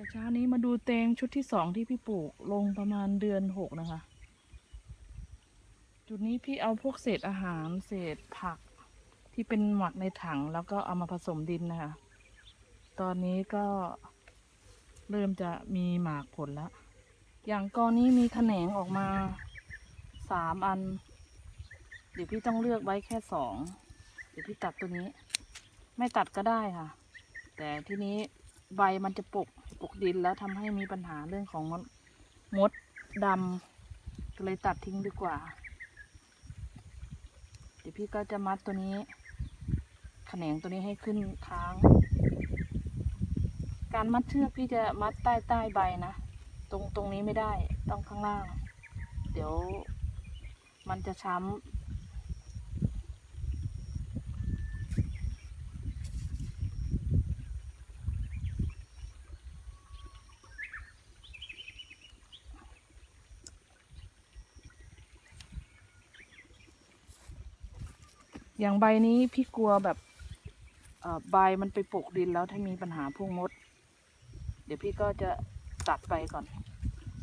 ดี๋ยวเช้านี้มาดูแตงชุดที่สองที่พี่ปลูกลงประมาณเดือนหกนะคะ จุดนี้พี่เอาพวกเศษอาหารเศษผักที่เป็นหมักในถังแล้วก็เอามาผสมดินนะคะ ตอนนี้ก็เริ่มจะมีหมากผลแล้ว อย่างกอนี้มีแขนงออกมาสามอัน เดี๋ยวพี่ต้องเลือกไว้แค่สอง เดี๋ยวพี่ตัดตัวนี้ ไม่ตัดก็ได้ค่ะ แต่ที่นี้ ใบมันจะปกปกดินแล้วทำให้มีปัญหาเรื่องของมดมดดำก็เลยตัดทิ้งดีกว่า เดี๋ยวพี่ก็จะมัดตัวนี้แขนงตัวนี้ให้ขึ้นค้าง การมัดเชือกพี่จะมัดใต้ใต้ใบนะ ตรงตรงนี้ไม่ได้ต้องข้างล่าง เดี๋ยวมันจะช้ำ อย่างใบนี้พี่กลัวแบบใบมันไปปกดินแล้วถ้ามีปัญหาพวกมด เดี๋ยวพี่ก็จะตัดใบก่อน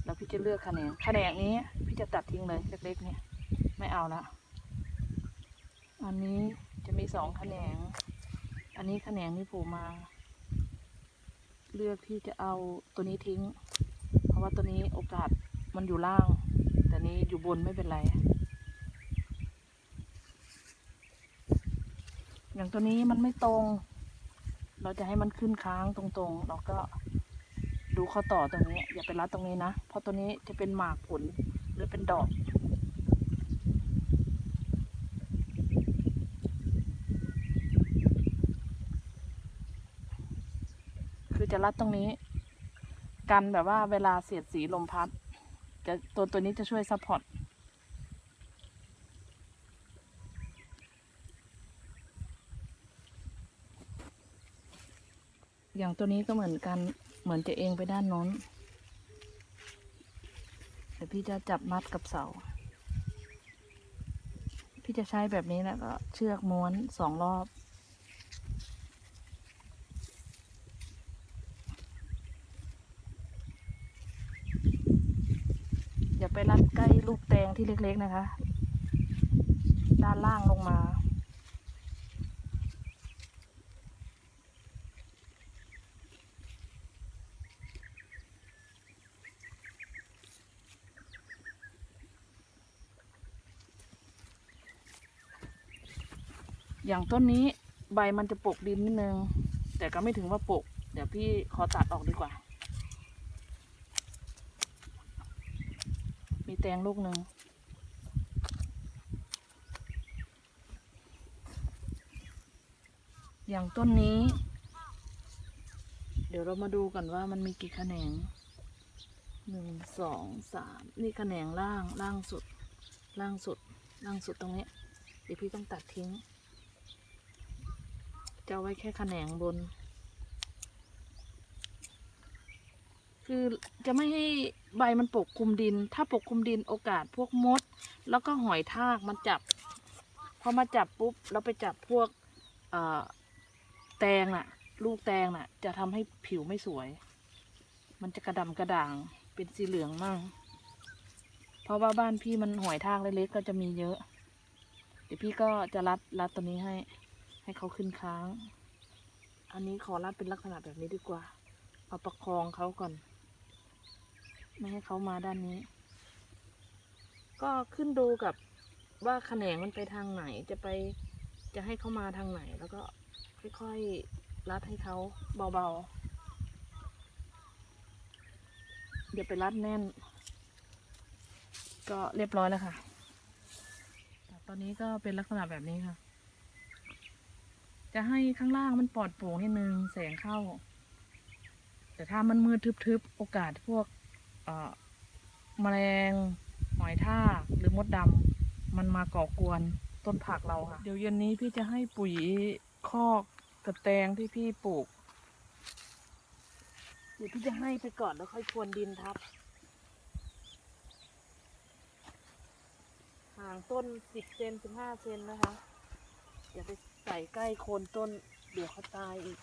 แล้วพี่จะเลือกแขนงแขนงนี้ พี่จะตัดทิ้งเลยเล็กๆเนี่ยไม่เอาละอันนี้จะมีสองแขนง อันนี้แขนงนี่ผล่มา เลือกที่จะเอาตัวนี้ทิ้ง เพราะว่าตัวนี้โอกาสมันอยู่ล่าง แต่นี้อยู่บนไม่เป็นไร อย่างตัวนี้มันไม่ตรง เราจะให้มันขึ้นค้างตรงๆ เราก็ดูข้อต่อตรงนี้ อย่าไปรัดตรงนี้นะ เพราะตัวนี้จะเป็นหมากผลหรือเป็นดอกคือจะรัดตรงนี้ กันแบบว่าเวลาเสียดสีลมพัด จะตัวตัวนี้จะช่วยซัพพอร์ต อย่างตัวนี้ก็เหมือนกันเหมือนจะเองไปด้านโน้นเดี๋ยวพี่จะจับมัดกับเสา พี่จะใช้แบบนี้แล้วก็เชือกม้วนสองรอบ อย่าไปรัดใกล้ลูกแตงที่เล็กๆนะคะ ด้านล่างลงมา อย่างต้นนี้ใบมันจะปกดินนิดนึง แต่ก็ไม่ถึงว่าปก เดี๋ยวพี่ขอตัดออกดีกว่า มีแตงลูกหนึ่งอย่างต้นนี้ เดี๋ยวเรามาดูกันว่ามันมีกี่แขนงหนึ่งสองสามนี่แขนงล่างล่างสุด ล่างสุด ล่างสุดตรงนี้ เดี๋ยวพี่ต้องตัดทิ้ง จะไว้แค่แขนงบน คือจะไม่ให้ใบมันปกคลุมดิน ถ้าปกคลุมดินโอกาสพวกมด แล้วก็หอยทากมันจับ พอมาจับปุ๊บแล้วไปจับพวกแตงน่ะ ลูกแตงน่ะ จะทำให้ผิวไม่สวย มันจะกระดำกระด่างเป็นสีเหลืองมั่งเพราะว่าบ้านพี่มันหอยทากเล็กๆก็จะมีเยอะ เดี๋ยวพี่ก็จะรัดรัดตัวนี้ให้ ให้เขาขึ้นค้าง อันนี้ขอรัดเป็นลักษณะแบบนี้ดีกว่า เอาประคองเขาก่อน ไม่ให้เขามาด้านนี้ ก็ขึ้นดูกับว่าแขนงมันไปทางไหนจะไปจะให้เขามาทางไหน แล้วก็ค่อยๆรัดให้เขาเบาๆ เดี๋ยวไปรัดแน่น ก็เรียบร้อยแล้วค่ะ ตอนนี้ก็เป็นลักษณะแบบนี้ค่ะ จะให้ข้างล่างมันปลอดโปร่งนิดนึงแสงเข้า แต่ถ้ามันมืดทึบๆ โอกาสพวกเอ่อแมลงหอยทากหรือมดดำมันมาก่อกวนต้นผักเราค่ะ เดี๋ยวเย็นนี้พี่จะให้ปุ๋ยคอกกับแตงที่พี่ปลูก เดี๋ยวพี่จะให้ไปก่อนแล้วค่อยพรวนดินทับ ห่างต้นสิบเซนสิบห้าเซนนะคะ อย่าไป ใส่ใกล้โคนต้น เดี๋ยวเขาตายอีก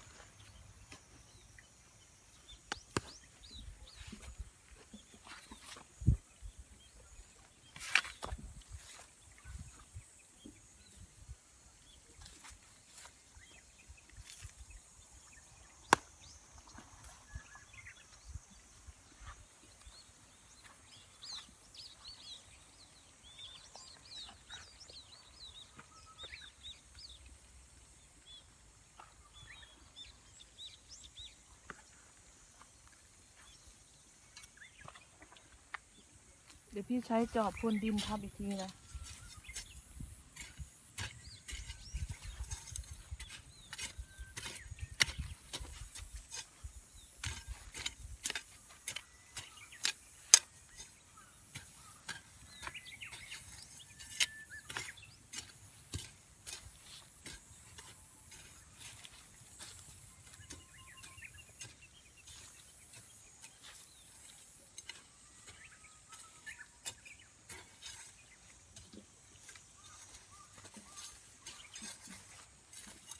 เดี๋ยวพี่ใช้จอบพ่นดินทับอีกทีนะ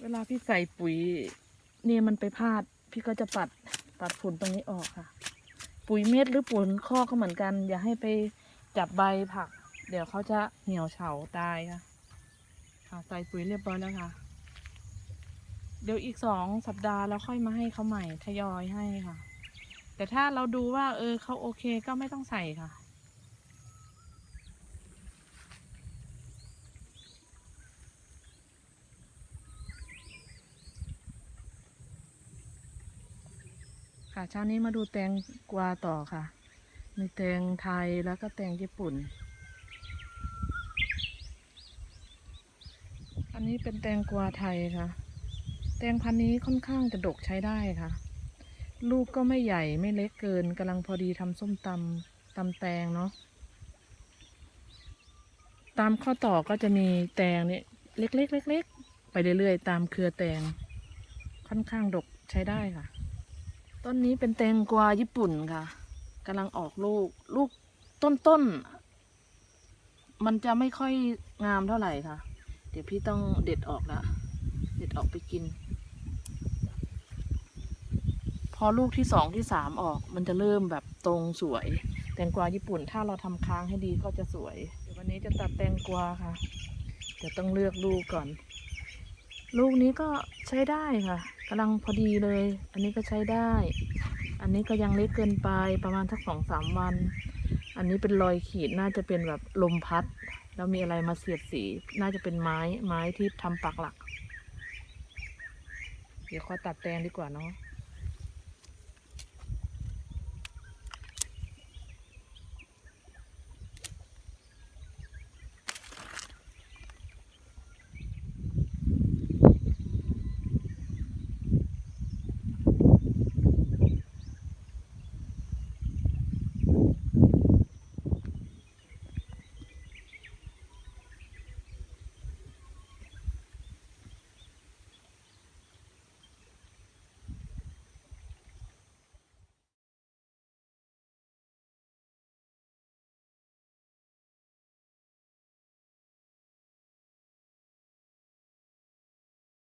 เวลาพี่ใส่ปุ๋ยเนี่ยมันไปพลาด พี่ก็จะปัดปัดฝุ่นตรงนี้ออกค่ะ ปุ๋ยเม็ดหรือปุ๋ยข้อกก็เหมือนกัน อย่าให้ไปจับใบผัก เดี๋ยวเขาจะเหี่ยวเฉาตายค่ะ ค่ะใส่ปุ๋ยเรียบร้อยแล้วค่ะ เดี๋ยวอีกสองสัปดาห์แล้วค่อยมาให้เขาใหม่ทยอยให้ค่ะ แต่ถ้าเราดูว่า เออเขาโอเคก็ไม่ต้องใส่ค่ะ ค่ะเช้านี้มาดูแตงกวาต่อค่ะ มีแตงไทยแล้วก็แตงญี่ปุ่น อันนี้เป็นแตงกวาไทยค่ะ แตงพันนี้ค่อนข้างจะดกใช้ได้ค่ะ ลูกก็ไม่ใหญ่ไม่เล็กเกินกำลังพอดีทำส้มตำตำแตงเนาะตามข้อต่อก็จะมีแตงเนี่ยเล็กๆเล็กๆไปเรื่อยๆ ตามเครือแตงค่อนข้างดกใช้ได้ค่ะ ต้นนี้เป็นแตงกวาญี่ปุ่นค่ะกำลังออกลูก ลูกต้นๆมันจะไม่ค่อยงามเท่าไหร่ค่ะ เดี๋ยวพี่ต้องเด็ดออกละเด็ดออกไปกิน พอลูกที่สองที่สามออก มันจะเริ่มแบบตรงสวย แตงกวาญี่ปุ่น ถ้าเราทำค้างให้ดีก็จะสวย เดี๋ยววันนี้จะตัดแตงกวาค่ะเดี๋ยวต้องเลือกลูกก่อน ลูกนี้ก็ใช้ได้ค่ะกำลังพอดีเลย อันนี้ก็ใช้ได้ อันนี้ก็ยังเล็กเกินไปประมาณสักสองสามวัน อันนี้เป็นรอยขีดน่าจะเป็นแบบลมพัด แล้วมีอะไรมาเสียดสี น่าจะเป็นไม้ไม้ที่ทำปักหลัก เดี๋ยวขอตัดแตงดีกว่าเนาะ